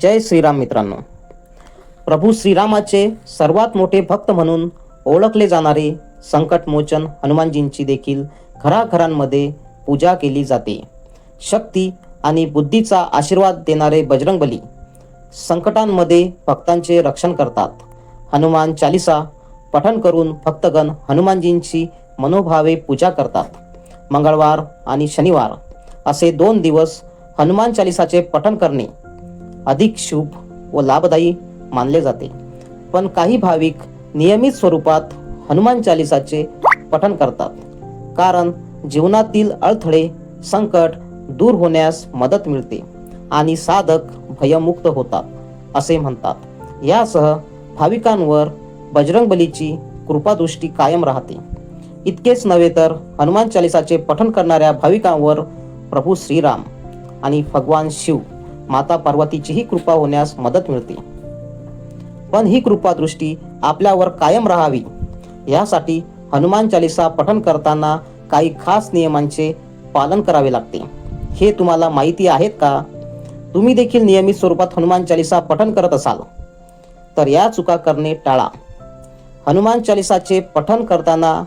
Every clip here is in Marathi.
जय श्रीराम मित्रांनो. प्रभू श्रीरामाचे सर्वात मोठे भक्त म्हणून ओळखले जाणारे संकटमोचन हनुमानजींची देखील घराघरांमध्ये पूजा केली जाते. शक्ती आणि बुद्धीचा आशीर्वाद देणारे बजरंगबली संकटांमध्ये भक्तांचे रक्षण करतात. हनुमान चालिसा पठण करून भक्तगण हनुमानजींची मनोभावे पूजा करतात. मंगळवार आणि शनिवार असे दोन दिवस हनुमान चालिसाचे पठण करणे अधिक शुभ व लाभदायी मानले जाते. पण काही भाविक नियमित स्वरूपात हनुमान चालिसाचे पठण करतात. कारण जीवनातील अडथळे संकट दूर होण्यास मदत मिळते आणि साधक भयमुक्त होतात असे म्हणतात. यासह भाविकांवर बजरंगबलीची कृपादृष्टी कायम राहते. इतकेच नव्हे तर हनुमान चालिसाचे पठण करणाऱ्या भाविकांवर प्रभू श्रीराम आणि भगवान शिव माता पार्वतीचीही कृपा होण्यास मदत मिळते. पण ही कृपादृष्टी आपल्यावर कायम राहावी. यासाठी हनुमान चालिसा पठण करताना काही खास नियमांचे पालन करावे लागते. हे तुम्हाला माहिती आहेत का? तुम्ही देखील नियमित स्वरूपात हनुमान चालिसा पठण करत असाल. तर या चुका करणे टाळा. हनुमान चालिसाचे पठण करताना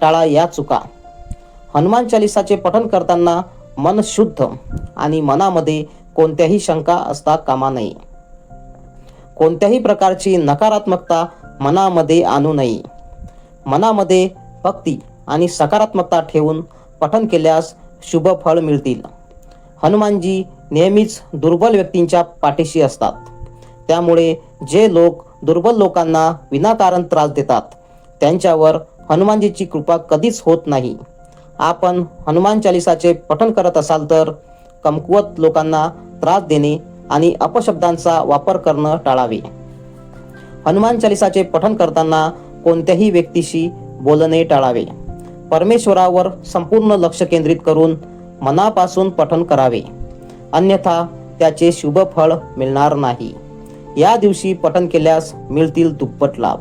टाळा या चुका. हनुमान चालिसाचे पठण करताना मन शुद्ध आणि मनामध्ये कोणत्याही शंका असता कामा नये. कोणत्याही प्रकारची नकारात्मकता मनामध्ये आणू नये. मनामध्ये भक्ती आणि सकारात्मकता ठेवून पठन केल्यास शुभ फळ मिळतील. हनुमानजी नेहमीच दुर्बल व्यक्तींच्या पाठीशी असतात. त्यामुळे जे लोक दुर्बल लोकांना विनाकारण त्रास देतात त्यांच्यावर हनुमानजीची कृपा कधीच होत नाही. आपण हनुमान चालिसाचे पठन करत असाल तर कमकुवत लोकांना त्रास देणे आणि अपशब्दांचा वापर करणं टाळावे. हनुमान चालिसाचे पठण करताना कोणत्याही व्यक्तीशी बोलणे टाळावे. परमेश्वरावर संपूर्ण लक्ष केंद्रित करून मनापासून पठण करावे. अन्यथा त्याचे शुभ फळ मिळणार नाही. या दिवशी पठण केल्यास मिळतील दुप्पट लाभ.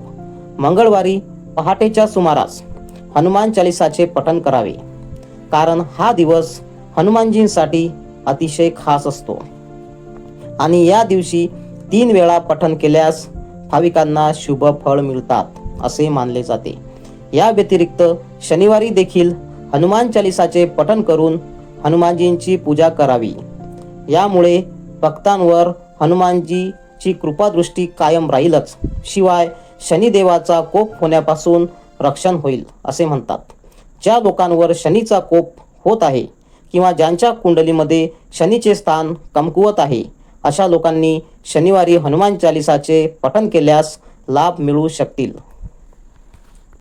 मंगळवारी पहाटेच्या सुमारास हनुमान चालिसाचे पठण करावे. कारण हा दिवस हनुमानजींसाठी अतिशय खास असतो. आणि या दिवशी तीन वेळा पठण केल्यास भाविकांना शुभ फळ मिळतात असे मानले जाते. या व्यतिरिक्त शनिवारी देखील हनुमान चालिसाचे पठण करून हनुमानजींची पूजा करावी. यामुळे भक्तांवर हनुमानजीची कृपादृष्टी कायम राहीलच. शिवाय शनिदेवाचा कोप होण्यापासून रक्षण होईल असे म्हणतात. ज्या लोकांवर शनीचा कोप होत आहे किंवा ज्यांच्या कुंडलीमध्ये शनीचे स्थान कमकुवत आहे अशा लोकांनी शनिवारी हनुमान चालिसाचे पठण केल्यास लाभ मिळू शकतील.